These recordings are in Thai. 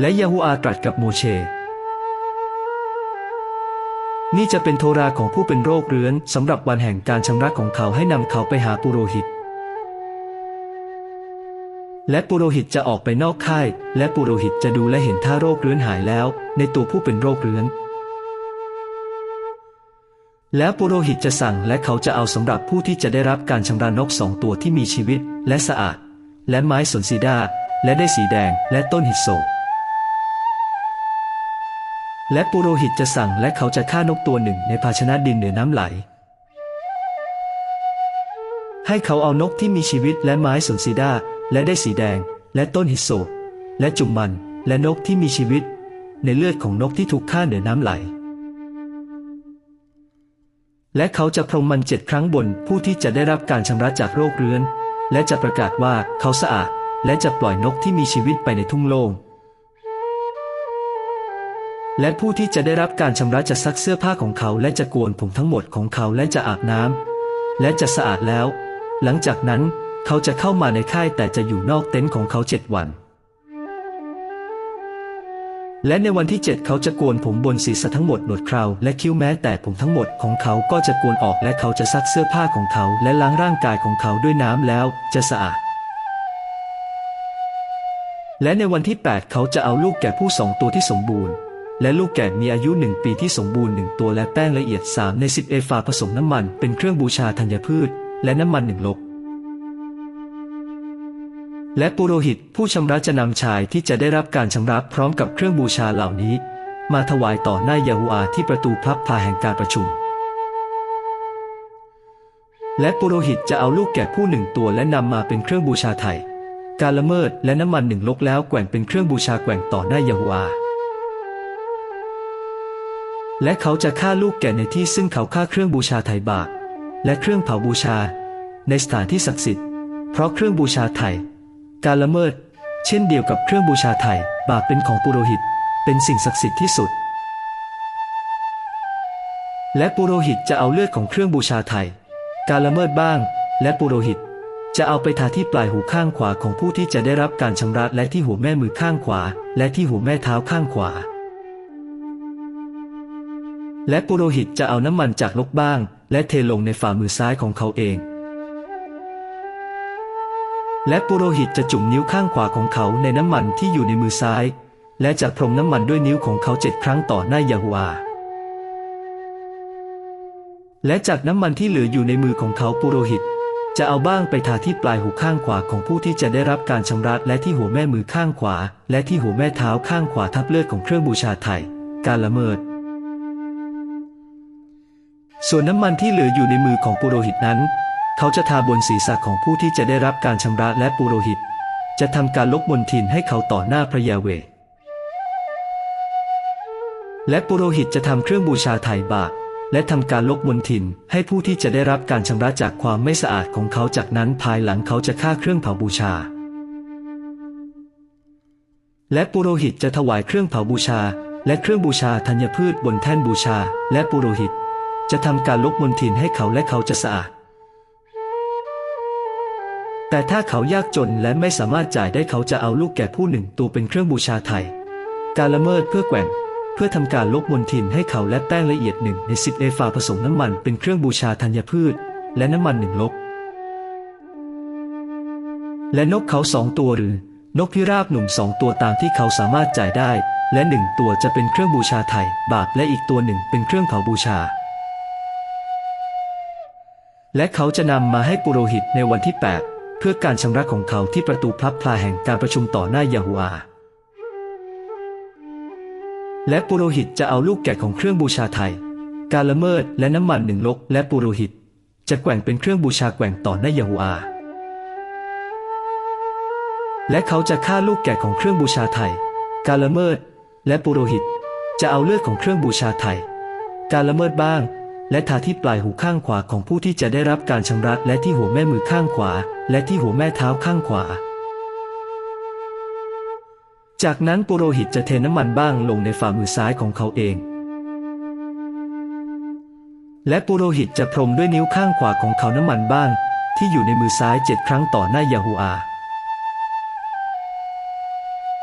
และยาฮูอาตรัสกับโมเช นี่จะเป็นโทราของผู้เป็นโรคเรื้อนสำหรับวันแห่งการชำระของเขาให้นำเขาไปหาปุโรหิต และปุโรหิตจะออกไปนอกค่าย และปุโรหิตจะดูและเห็นถ้าโรคเรื้อนหายแล้ว ในตัวผู้เป็นโรคเรื้อน แล้วปุโรหิตจะสั่งและเขาจะเอาสำหรับผู้ที่จะได้รับการชำระนกสองตัวที่มีชีวิต และสะอาด และไม้สนซีดาและได้สีแดง และต้นหิโศก และปุโรหิตจะสั่งและเขาจะฆ่านกตัวหนึ่งในภาชนะดินเหนือน้ำไหล ให้เขาเอานกที่มีชีวิตและไม้สนซีดาและได้สีแดง และต้นหิโศกและจุ่มมันและนกที่มีชีวิต ในเลือดของนกที่ถูกฆ่าเหนือน้ำไหล และเขาจะพรมมันเจ็ดครั้งบนผู้ที่จะได้รับการชำระจากโรคเรื้อน และจะประกาศว่าเขาสะอาด และจะปล่อยนกที่มีชีวิตไปในทุ่งโล่ง และผู้ที่จะได้รับการชำระจะซักเสื้อผ้าของเขา และจะโกนผมทั้งหมดของเขาและจะอาบน้ำและจะสะอาดแล้ว หลังจากนั้นเขาจะเข้ามาในค่ายแต่จะอยู่นอกเต็นท์ของเขาเจ็ดวัน และในวันที่เจ็ดเขาจะโกนผมบนศีรษะทั้งหมดหนวดเคราและคิ้วแม้แต่ผมทั้งหมดของเขาก็จะโกนออกและเขาจะซักเสื้อผ้าของเขาและล้างร่างกายของเขาด้วยน้ำแล้วจะสะอาดและในวันที่ 8 เขาจะเอาลูกแกะผู้สองตัวที่สมบูรณ์ และลูกแกะมีอายุหนึ่งปีที่สมบูรณ์หนึ่งตัวและแป้งละเอียดสามในสิบเอฟาผสมน้ำมันเป็นเครื่องบูชาธัญพืช และน้ำมันหนึ่งลก และปุโรหิตผู้ชำระจะนำชายที่จะได้รับการชำระพร้อมกับเครื่องบูชาเหล่านี้ มาถวายต่อหน้ายาฮูอาที่ประตูพระพาแห่งการประชุม และปุโรหิตจะเอาลูกแกะผู้หนึ่งตัวและนำมาเป็นเครื่องบูชาไทย การละเมิดและน้ำมันหนึ่งลกแล้วแกว่งเป็นเครื่องบูชาแกว่งต่อหน้ายาฮูอา และเขาจะฆ่าลูกแกะในที่ซึ่งเขาฆ่าเครื่องบูชาไทยบาปและเครื่องเผาบูชา ในสถานที่ศักดิ์สิทธิ์ เพราะเครื่องบูชาไทยการละเมิด เช่นเดียวกับเครื่องบูชาไทยบาปเป็นของปุโรหิต เป็นสิ่งศักดิ์สิทธิ์ที่สุด และปุโรหิตจะเอาเลือดของเครื่องบูชาไทยการละเมิดบ้าง และปุโรหิต จะเอาไปทาที่ปลายหูข้างขวาของผู้ที่จะได้รับการชำระและที่หัวแม่มือข้างขวา และที่หัวแม่เท้าข้างขวา และปุโรหิตจะเอาน้ำมันจากลกบ้าง และเทลงในฝ่ามือซ้ายของเขาเอง และปุโรหิตจะจุ่มนิ้วข้างขวาของเขาในน้ำมันที่อยู่ในมือซ้าย และจะพรมน้ำมันด้วยนิ้วของเขาเจ็ดครั้งต่อหน้ายาฮูอาและจากน้ำมันที่เหลืออยู่ในมือของเขาปุโรหิต จะเอาบ้างไปทาที่ปลายหูข้างขวาของผู้ที่จะได้รับการชำระและที่หัวแม่มือข้างขวา และที่หัวแม่เท้าข้างขวาทับเลือดของเครื่องบูชาไทย การละเมิด ส่วนน้ำมันที่เหลืออยู่ในมือของปุโรหิตนั้น เขาจะทาบนศีรษะของผู้ที่จะได้รับการชำระและปุโรหิต จะทำการลบมนทินให้เขาต่อหน้าพระยาเวและปุโรหิตจะทำเครื่องบูชาไถ่บาปและทำการลบมนทินให้ผู้ที่จะได้รับการชำระจากความไม่สะอาดของเขาจากนั้นภายหลังเขาจะฆ่าเครื่องเผาบูชา และปุโรหิตจะถวายเครื่องเผาบูชา และเครื่องบูชาธัญพืชบนแท่นบูชา และปุโรหิต จะทำการลบมนทินให้เขาและเขาจะสะอาด แต่ถ้าเขายากจนและไม่สามารถจ่ายได้เขาจะเอาลูกแกะผู้หนึ่งตัวเป็นเครื่องบูชาไทย การละเมิดเพื่อแกว่งเพื่อทำการลบมนทินให้เขาและแป้งละเอียดหนึ่งในสิบเอฟาผสมน้ำมันเป็นเครื่องบูชาธัญพืช และน้ำมันหนึ่งลบ และนกเขาสองตัวหรือ นกพิราบหนุ่มสองตัวตามที่เขาสามารถจ่ายได้ และหนึ่งตัวจะเป็นเครื่องบูชาไทย บาปและอีกตัวหนึ่งเป็นเครื่องเผาบูชา และเขาจะนำมาให้ปุโรหิตในวันที่ 8 เพื่อการชำระของเขาที่ประตูพลับพลาแห่งการประชุมต่อหน้ายาฮูอาและปุโรหิตจะเอาลูกแกะของเครื่องบูชาไทย การละเมิดและน้ำมันหนึ่งลก และปุโรหิต จะแกว่งเป็นเครื่องบูชาแกว่งต่อหน้ายาฮูอาและเขาจะฆ่าลูกแกะของเครื่องบูชาไทย การละเมิด และปุโรหิต จะเอาเลือดของเครื่องบูชาไทย การละเมิดบ้าง และทาที่ปลายหูข้างขวาของผู้ที่จะได้รับการชำระและที่หัวแม่มือข้างขวา และที่หัวแม่เท้าข้างขวา จากนั้นปุโรหิตจะเทน้ำมันบ้างลงในฝ่ามือซ้ายของเขาเอง และปุโรหิตจะพรมด้วยนิ้วข้างขวาของเขาน้ำมันบ้าง ที่อยู่ในมือซ้ายเจ็ดครั้งต่อหน้ายาฮูอา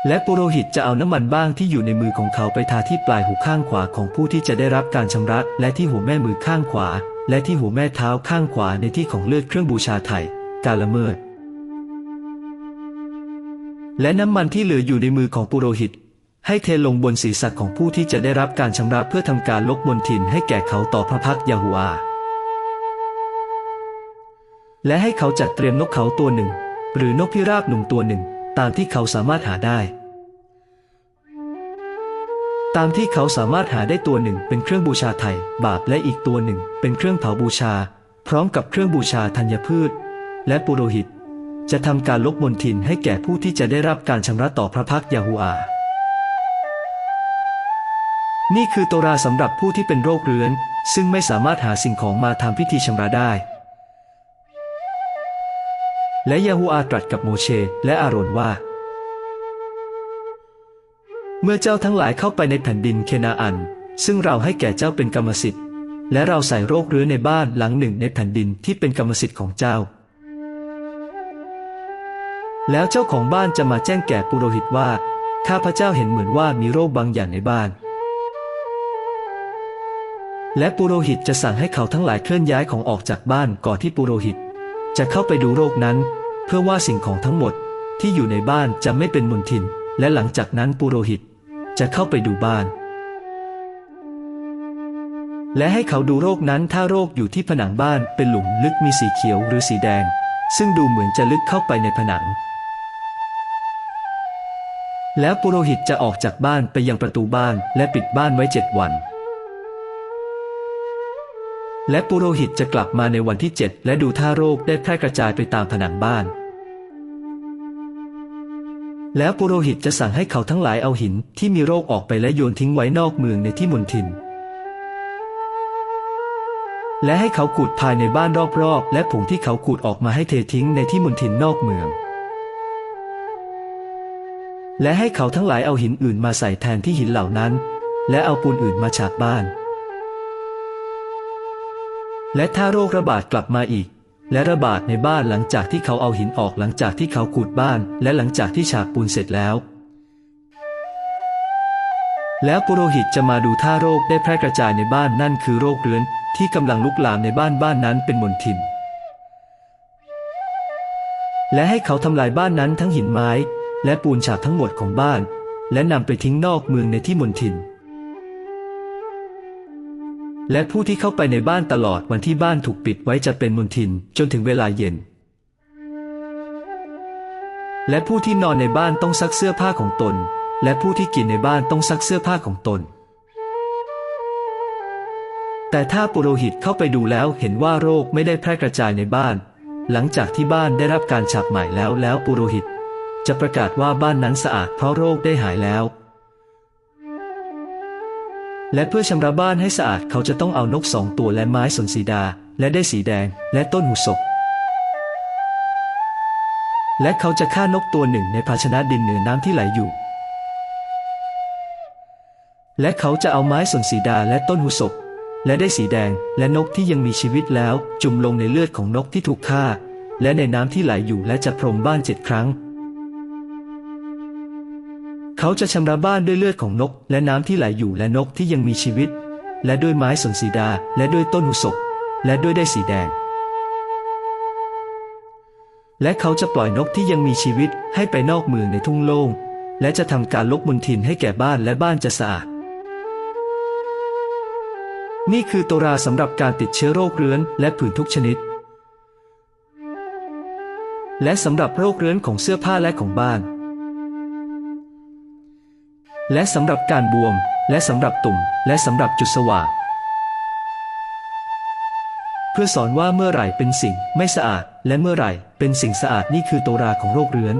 และปุโรหิตจะเอาน้ำมันบ้างที่อยู่ในมือของเขาไปทาที่ปลายหูข้างขวาของผู้ที่จะได้รับการชำระและที่หัวแม่มือข้างขวา และที่หัวแม่เท้าข้างขวาในที่ของเลือดเครื่องบูชาไทยการละเมิด และน้ำมันที่เหลืออยู่ในมือของปุโรหิต ให้เทลงบนศีรษะของผู้ที่จะได้รับการชำระเพื่อทำการลบมนทินให้แก่เขาต่อพระพักยาฮูอาและให้เขาจัดเตรียมนกเขาตัวหนึ่ง หรือนกพิราบหนุ่มตัวหนึ่ง ตามที่เขาสามารถหาได้ ตามที่เขาสามารถหาได้ตัวหนึ่งเป็นเครื่องบูชาไทย บาปและอีกตัวหนึ่งเป็นเครื่องเผาบูชา พร้อมกับเครื่องบูชาธัญพืช และปุโรหิต จะทำการลบมนทินให้แก่ผู้ที่จะได้รับการชำระต่อพระพักยาฮูอา นี่คือโตราสำหรับผู้ที่เป็นโรคเรื้อน ซึ่งไม่สามารถหาสิ่งของมาทำพิธีชำระได้ และยาฮูอาตรัสกับโมเช และอาโรนว่า เมื่อเจ้าทั้งหลายเข้าไปในแผ่นดินเคนาอัน ซึ่งเราให้แก่เจ้าเป็นกรรมสิทธิ์ และเราใส่โรคเรื้อในบ้านหลังหนึ่งในแผ่นดินที่เป็นกรรมสิทธิ์ของเจ้า แล้วเจ้าของบ้านจะมาแจ้งแก่ปุโรหิตว่า ข้าพระเจ้าเห็นเหมือนว่ามีโรคบางอย่างในบ้าน และปุโรหิตจะสั่งให้เขาทั้งหลายเคลื่อนย้ายของออกจากบ้านก่อนที่ปุโรหิต จะเข้าไปดูโรคนั้น เพื่อว่าสิ่งของทั้งหมดที่อยู่ในบ้านจะไม่เป็นมลทิน และหลังจากนั้นปุโรหิตจะเข้าไปดูบ้าน และให้เขาดูโรคนั้นถ้าโรคอยู่ที่ผนังบ้านเป็นหลุมลึกมีสีเขียวหรือสีแดง ซึ่งดูเหมือนจะลึกเข้าไปในผนัง แล้วปุโรหิตจะออกจากบ้านไปยังประตูบ้านและปิดบ้านไว้เจ็ดวัน และปุโรหิตจะกลับมาในวันที่เจ็ดและดูท่าโรคได้แพร่กระจายไปตามผนังบ้าน แล้วปุโรหิตจะสั่งให้เขาทั้งหลายเอาหินที่มีโรคออกไปและโยนทิ้งไว้นอกเมืองในที่มณฑิน และให้เขาขูดภายในบ้านรอบๆ และผงที่เขาขูดออกมาให้เททิ้งในที่มณฑินนอกเมือง และให้เขาทั้งหลายเอาหินอื่นมาใส่แทนที่หินเหล่านั้น และเอาปูนอื่นมาฉาบบ้าน และถ้าโรคระบาดกลับมาอีก และระบาดในบ้านหลังจากที่เขาเอาหินออกหลังจากที่เขาขูดบ้าน และหลังจากที่ฉาบปูนเสร็จแล้ว แล้วปุโรหิตจะมาดูท่าโรคได้แพร่กระจายในบ้านนั่นคือโรคเรื้อนที่กำลังลุกลามในบ้านบ้านนั้นเป็นมลทิน และให้เขาทำลายบ้านนั้นทั้งหินไม้ และปูนฉาบทั้งหมดของบ้าน และนำไปทิ้งนอกเมืองในที่มณฑิน และผู้ที่เข้าไปในบ้านตลอดวันที่บ้านถูกปิดไว้จะเป็นมณฑินจนถึงเวลาเย็น และผู้ที่นอนในบ้านต้องซักเสื้อผ้าของตน และผู้ที่กินในบ้านต้องซักเสื้อผ้าของตน แต่ถ้าปุโรหิตเข้าไปดูแล้วเห็นว่าโรคไม่ได้แพร่กระจายในบ้าน หลังจากที่บ้านได้รับการฉาบใหม่แล้วแล้วปุโรหิต จะประกาศว่าบ้านนั้นสะอาดเพราะโรคได้หายแล้ว และเพื่อชำระบ้านให้สะอาดเขาจะต้องเอานกสองตัวและไม้สนสีดา และได้สีแดง และต้นหูศก และเขาจะฆ่านกตัวหนึ่งในภาชนะดินเหนือน้ำที่ไหลอยู่ และเขาจะเอาไม้สนสีดาและต้นหูศก และได้สีแดง และนกที่ยังมีชีวิตแล้ว จุ่มลงในเลือดของนกที่ถูกฆ่า และในน้ำที่ไหลอยู่และจะพรมบ้านเจ็ดครั้ง เขาจะชำระบ้านด้วยเลือดของนก และน้ำที่ไหลอยู่และนกที่ยังมีชีวิต และด้วยไม้สนสีดา และด้วยต้นหุศก และด้วยได้สีแดง และเขาจะปล่อยนกที่ยังมีชีวิตให้ไปนอกเมืองในทุ่งโล่งและจะทำการลบมลทินให้แก่บ้านและบ้านจะสะอาดนี่คือโตราสำหรับการติดเชื้อโรคเรื้อนและผื่นทุกชนิด และสำหรับโรคเรื้อนของเสื้อผ้าและของบ้าน และสำหรับการบวม และสำหรับตุ่ม และสำหรับจุดสว่างเพื่อสอนว่าเมื่อไหร่เป็นสิ่งไม่สะอาด และเมื่อไหร่เป็นสิ่งสะอาดนี่คือตัวราของโรคเรื้อน